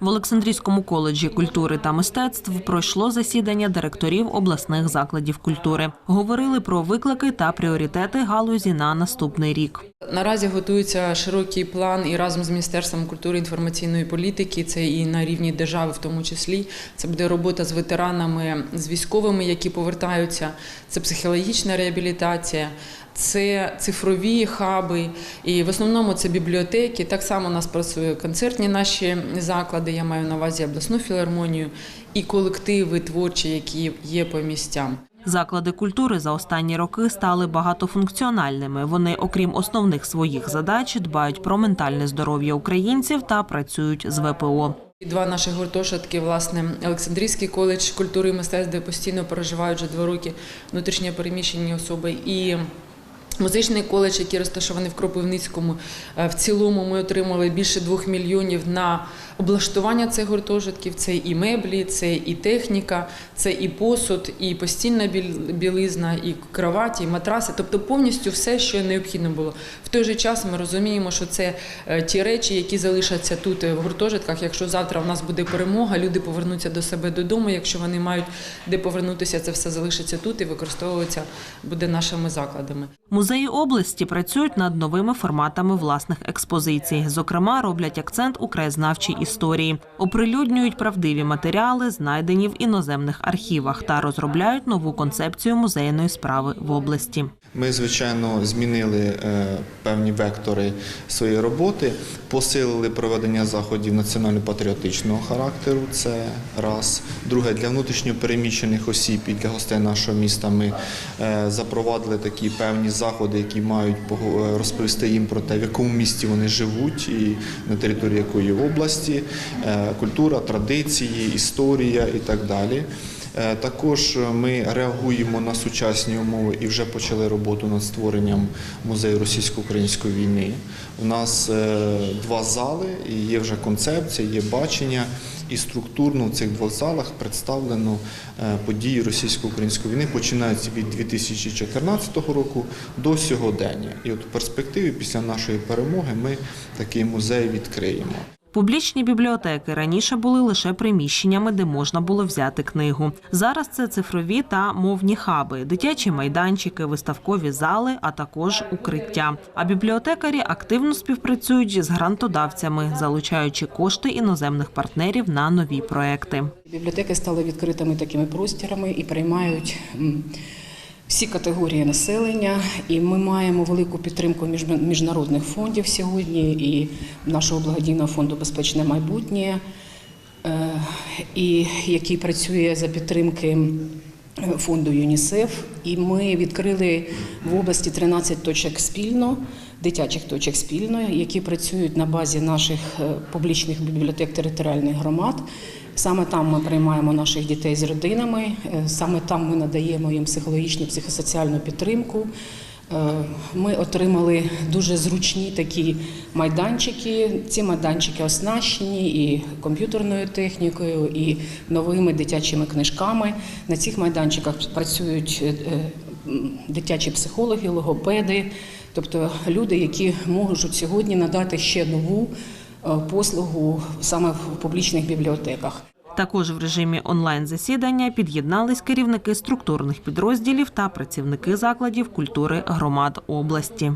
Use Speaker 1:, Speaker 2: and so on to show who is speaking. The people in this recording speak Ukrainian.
Speaker 1: В Олександрійському коледжі культури та мистецтв пройшло засідання директорів обласних закладів культури. Говорили про виклики та пріоритети галузі на наступний рік.
Speaker 2: Наразі готується широкий план і разом з Міністерством культури і інформаційної політики, це і на рівні держави, в тому числі. Це буде робота з ветеранами, з військовими, які повертаються. Це психологічна реабілітація, це цифрові хаби, і в основному це бібліотеки. Так само у нас працює концертні наші заклади. Я маю на увазі обласну філармонію і колективи творчі, які є по місцям.
Speaker 1: Заклади культури за останні роки стали багатофункціональними. Вони, окрім основних своїх задач, дбають про ментальне здоров'я українців та працюють з ВПО.
Speaker 2: Два наші гуртожитки, власне, Олександрійський коледж культури і мистецтв, де постійно проживають вже два роки внутрішньо переміщені особи, і музичний коледж, який розташований в Кропивницькому. Е, В цілому ми отримали більше двох мільйонів на облаштування цих гуртожитків. Це і меблі, це і техніка, це і посуд, і постільна білизна, і кроваті, і матраси. Тобто повністю все, що необхідно було. В той же час ми розуміємо, що це е, ті речі, які залишаться тут е, в гуртожитках. Якщо завтра в нас буде перемога, люди повернуться до себе додому. Якщо вони мають де повернутися, це все залишиться тут і використовується буде нашими закладами.
Speaker 1: Музеї області працюють над новими форматами власних експозицій. Зокрема, роблять акцент у краєзнавчій історії, оприлюднюють правдиві матеріали, знайдені в іноземних архівах, та розробляють нову концепцію музейної справи в області.
Speaker 3: Ми, звичайно, змінили е, певні вектори своєї роботи, посилили проведення заходів національно-патріотичного характеру. Це раз. Друге, для внутрішньопереміщених осіб і для гостей нашого міста ми е, запровадили такі певні заходи, які мають е, розповісти їм про те, в якому місті вони живуть і на території якої області, культура, традиції, історія і так далі. Е, Також ми реагуємо на сучасні умови і вже почали роботу над створенням музею російсько-української війни. У нас е, два зали, є вже концепція, є бачення, і структурно в цих двох залах представлено е, події російсько-української війни, починаючи від 2014 року до сьогодення. І от в перспективі після нашої перемоги ми такий музей відкриємо.
Speaker 1: Публічні бібліотеки раніше були лише приміщеннями, де можна було взяти книгу. Зараз це цифрові та мовні хаби, дитячі майданчики, виставкові зали, а також укриття. А бібліотекарі активно співпрацюють з грантодавцями, залучаючи кошти іноземних партнерів на нові проекти.
Speaker 4: Бібліотеки стали відкритими такими простірами і приймають всі категорії населення. І ми маємо велику підтримку міжнародних фондів сьогодні і нашого благодійного фонду Безпечне майбутнє, е, і який працює за підтримки фонду ЮНІСЕФ. І ми відкрили в області 13 точок спільно, дитячих точок спільно, які працюють на базі наших е, публічних бібліотек територіальних громад. Саме там ми приймаємо наших дітей з родинами, е, саме там ми надаємо їм психологічну, психосоціальну підтримку. Е, Ми отримали дуже зручні такі майданчики. Ці майданчики оснащені і комп'ютерною технікою, і новими дитячими книжками. На цих майданчиках працюють е, дитячі психологи, логопеди, тобто люди, які можуть сьогодні надати ще нову послугу саме в публічних бібліотеках.
Speaker 1: Також в режимі онлайн засідання під'єднались керівники структурних підрозділів та працівники закладів культури громад області.